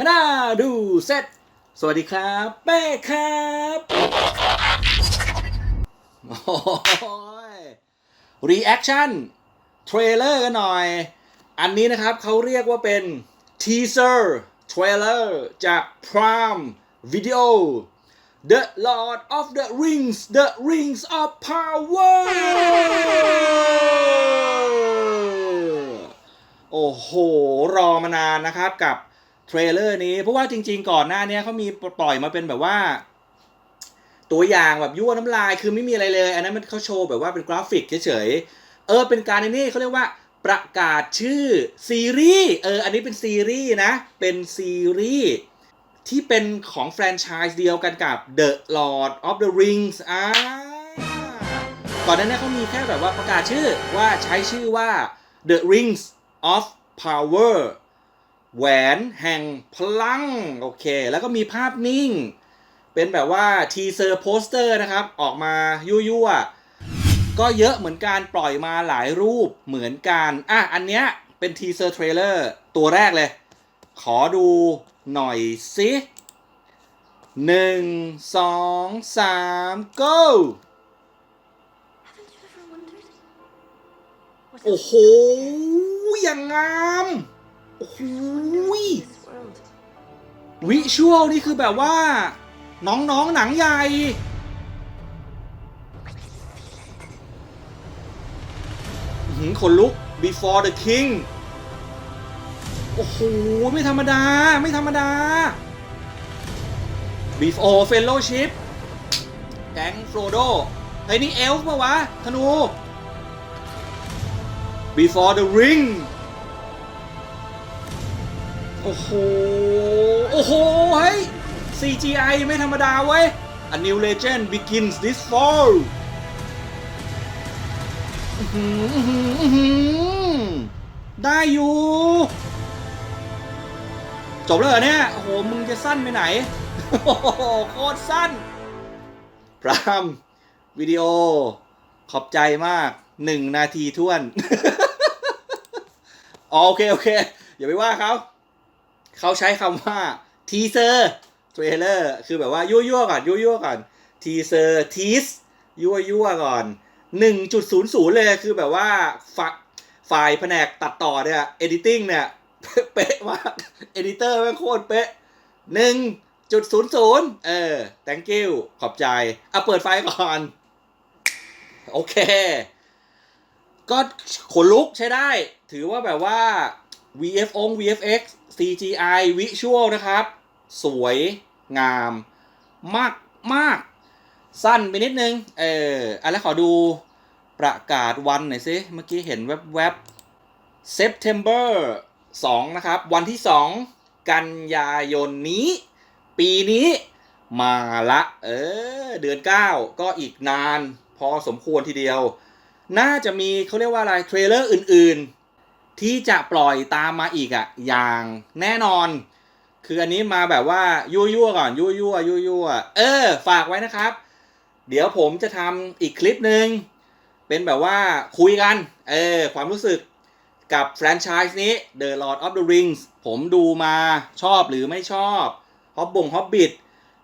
ฮนาดูเซตสวัสดีครับเป้ครับโอ้ยรีแอคชั่นเทรลเลอร์กันหน่อย อันนี้นะครับเขาเรียกว่าเป็นทีเซอร์เทรลเลอร์จาก Prime Video The Lord of the Rings The Rings of Power โอ้โห รอมานานนะครับกับ เทรลเลอร์นี้เพราะว่าจริง ๆ ก่อนหน้านี้เขามีปล่อยมาเป็นแบบว่า ตัวอย่างแบบยั่วน้ำลายคือไม่มีอะไรเลย อันนั้นมันเขาโชว์แบบว่าเป็นกราฟิกเฉยๆเออเป็นการในนี่เขาเรียกว่าประกาศชื่อซีรีส์เอออันนี้เป็นซีรีส์นะ เป็นซีรีส์ที่เป็นของแฟรนไชส์เดียวกันกับ The Lord of the Rings อ่าก่อนหน้านี้เขามีแค่แบบว่าประกาศชื่อว่าใช้ชื่อว่า The Rings of Power แหวนแห่งพลัง โอเค แล้วก็มีภาพนิ่ง เป็นแบบว่าทีเซอร์โปสเตอร์นะครับ ออกมายั่วๆ ก็เยอะเหมือนกันปล่อยมาหลายรูปเหมือนกันอะอันเนี้ยเป็นทีเซอร์เทรลเลอร์ตัวแรกเลย ขอดูหน่อยสิหนึ่งสองสาม go Haven't you ever wondered? What โอ้โหอย่างงาม โอ้โหวิชวลนี่คือแบบว่า น้องๆหนังใหญ่ หือขนลุก before the king โอ้โห ไม่ธรรมดา ไม่ธรรมดา before fellowship แก๊งโฟรโดไอ้ยนี่เอลฟ์ปะวะ ธนู before the ring โอ้โห โอ้โห เฮ้ย CGI ไม่ธรรมดาเว้ย A new legend begins this Fall ได้อยู่ จบแล้วเหรอเนี่ย โอ้โห มึงจะสั้นไปไหน โอ้โห โคตรสั้น พรามวิดีโอ ขอบใจมาก หนึ่งนาทีท้วน โอเค โอเค อย่าไปว่าเขา เขาใช้คำว่าทีเซอร์เทรลเลอร์คือแบบว่ายั่วๆก่อนยั่วๆก่อนทีเซอร์ทีสยั่วๆก่อน 1.00 เลยคือแบบว่าฝฝ่ายแผนกตัดต่อเนี่ยเอดิติ้งเนี่ยเป๊ะมากเอดิเตอร์แม่งโคตรเป๊ะ1.00เออ thank you ขอบใจอะเปิดไฟก่อน โอเค ก็ขนลุกใช้ได้ ถือว่าแบบว่า VF อง VFX CGI Visual นะครับ สวยงามมากมากสั้นไปนิดนึง เอออะแล้วขอดูประกาศวันหน่อยสิ เมื่อกี้เห็นแวบๆ September 2 นะครับ วันที่ 2 กันยายนนี้ ปีนี้มาละ เออ เดือน 9 ก็อีกนาน พอสมควรทีเดียว น่าจะมีเขาเรียกว่าอะไร เทรลเลอร์อื่นๆ ที่จะปล่อยตามมาอีกอะอย่างแน่นอน คืออันนี้มาแบบว่ายั่วๆก่อนยั่วๆยั่วๆเออ ฝากไว้นะครับ เดี๋ยวผมจะทำอีกคลิปหนึ่งเป็นแบบว่าคุยกัน เออ ความรู้สึกกับแฟรนไชส์นี้ The Lord of the Rings ผมดูมาชอบหรือไม่ชอบ ฮอบบงฮอบบิท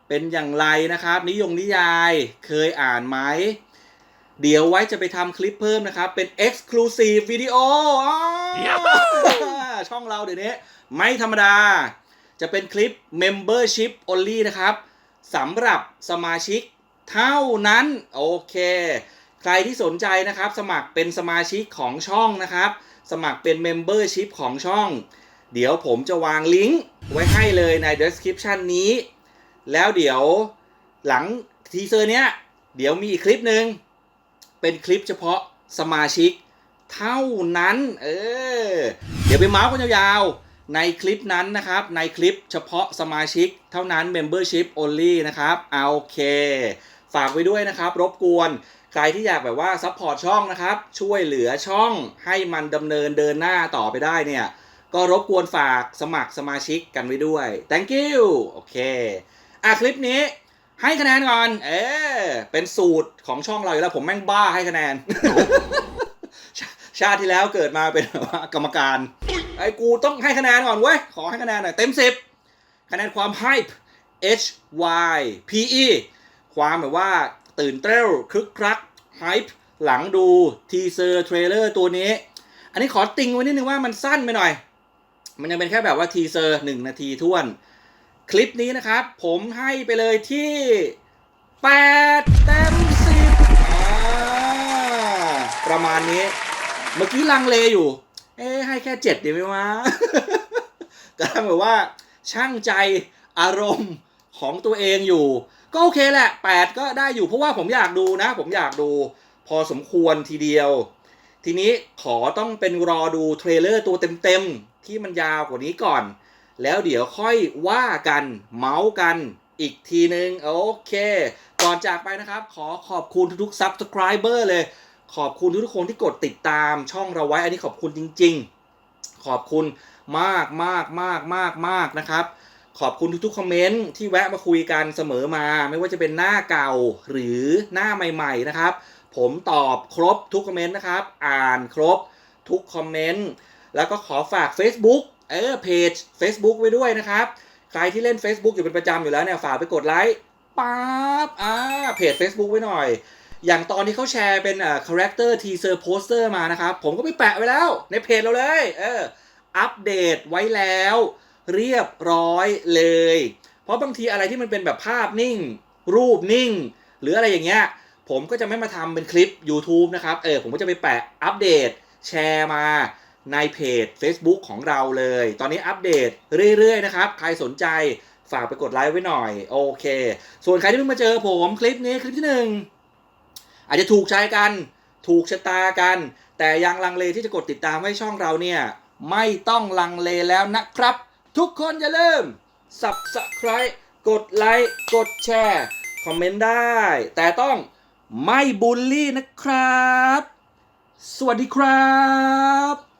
เป็นอย่างไรนะครับ นิยมนิยายเคยอ่านไหม เดี๋ยวไว้จะไปทำคลิปเพิ่มนะครับ เป็น Exclusive วิดีโออ๋อช่องเราเดี๋ยวนี้ ไม่ธรรมดา จะเป็นคลิป Membership Only นะครับสำหรับสมาชิกเท่านั้น โอเค ใครที่สนใจนะครับ สมัครเป็นสมาชิกของช่องนะครับ สมัครเป็น Membership ของช่อง เดี๋ยวผมจะวางลิงก์ไว้ให้เลยใน description นี้ แล้วเดี๋ยวหลังทีเซอร์เนี้ย เดี๋ยวมีอีกคลิปหนึ่ง เป็นคลิปเฉพาะสมาชิกเท่านั้น เออ เดี๋ยวไปเมาส์กันยาวๆ ในคลิปนั้นนะครับ ในคลิปเฉพาะสมาชิกเท่านั้น membership only นะครับเอาโอเค ฝากไว้ด้วยนะครับ รบกวน ใครที่อยากแบบว่าซัพพอร์ตช่องนะครับ ช่วยเหลือช่องให้มันดำเนินเดินหน้าต่อไปได้เนี่ย ก็รบกวนฝากสมัครสมาชิกกันไว้ด้วย thank you โอเค อะคลิปนี้ ให้คะแนนก่อน เออ เป็นสูตรของช่องเราอยู่แล้ว ผมแม่งบ้าให้คะแนนชาชาติที่แล้วเกิดมาเป็นแบบว่ากรรมการ ไอ้กูต้องให้คะแนนก่อนเว้ย ขอให้คะแนนหน่อยเต็มสิบคะแนนความ hype H Y P E ความแบบว่าตื่นเต้นคึกคัก hype หลังดูทีเซอร์เทรลเลอร์ตัวนี้ อันนี้ขอติงไว้นิดนึงว่ามันสั้นไปหน่อย มันยังเป็นแค่แบบว่าทีเซอร์หนึ่งนาทีท้วน คลิปนี้นะครับ ผมให้ไปเลยที่ 8 เต็ม 10 ประมาณนี้ เมื่อกี้ลังเลอยู่ เอ๊ให้แค่ 7 ดีไหมวะก็แบบว่าช่างใจอารมณ์ของตัวเองอยู่ ก็โอเคแหละ 8 ก็ได้อยู่เพราะว่าผมอยากดูนะ ผมอยากดูพอสมควรทีเดียว ทีนี้ขอต้องเป็นรอดูเทรลเลอร์ตัวเต็มๆ ที่มันยาวกว่านี้ก่อน แล้วเดี๋ยวค่อยว่ากันเมาส์กันอีกทีนึง โอเค ก่อนจากไปนะครับ ขอขอบคุณทุกๆ Subscriber เลย ขอบคุณทุกๆคนที่กดติดตามช่องเราไว้ อันนี้ขอบคุณจริง ๆ ขอบคุณมากมากมากมากมากนะครับขอบคุณทุกๆ คอมเมนต์ที่แวะมาคุยกันเสมอมา ไม่ว่าจะเป็นหน้าเก่าหรือหน้าใหม่ ๆ นะครับ ผมตอบครบทุกคอมเมนต์นะครับ อ่านครบทุกคอมเมนต์แล้วก็ขอฝาก Facebook เออเพจ Facebook ไว้ด้วยนะครับ ใครที่เล่น Facebook อยู่เป็นประจำอยู่แล้วเนี่ยฝากไปกดไลค์ปั๊บอ่าเพจ Facebook ไว้หน่อย อย่างตอนที่เขาแชร์เป็นอ่า character teaser poster มานะครับ ผมก็ไปแปะไว้แล้วในเพจเราเลย เออ อัปเดตไว้แล้ว เรียบร้อยเลย เพราะบางทีอะไรที่มันเป็นแบบภาพนิ่ง รูปนิ่ง หรืออะไรอย่างเงี้ยผมก็จะไม่มาทำเป็นคลิป YouTube นะครับ เออ ผมก็จะไปแปะอัปเดตแชร์มา ในเพจ Facebook ของเราเลย ตอนนี้อัปเดตเรื่อยๆนะครับ ใครสนใจฝากไปกดไลค์ไว้หน่อย โอเค ส่วนใครที่เพิ่งมาเจอผมคลิปนี้คลิปที่หนึ่งอาจจะถูกใจกัน ถูกชะตากัน แต่ยังลังเลที่จะกดติดตามให้ช่องเราเนี่ย ไม่ต้องลังเลแล้วนะครับ ทุกคนอย่าลืม Subscribe กดไลค์กดแชร์คอมเมนต์ได้ แต่ต้องไม่บูลลี่นะครับ สวัสดีครับ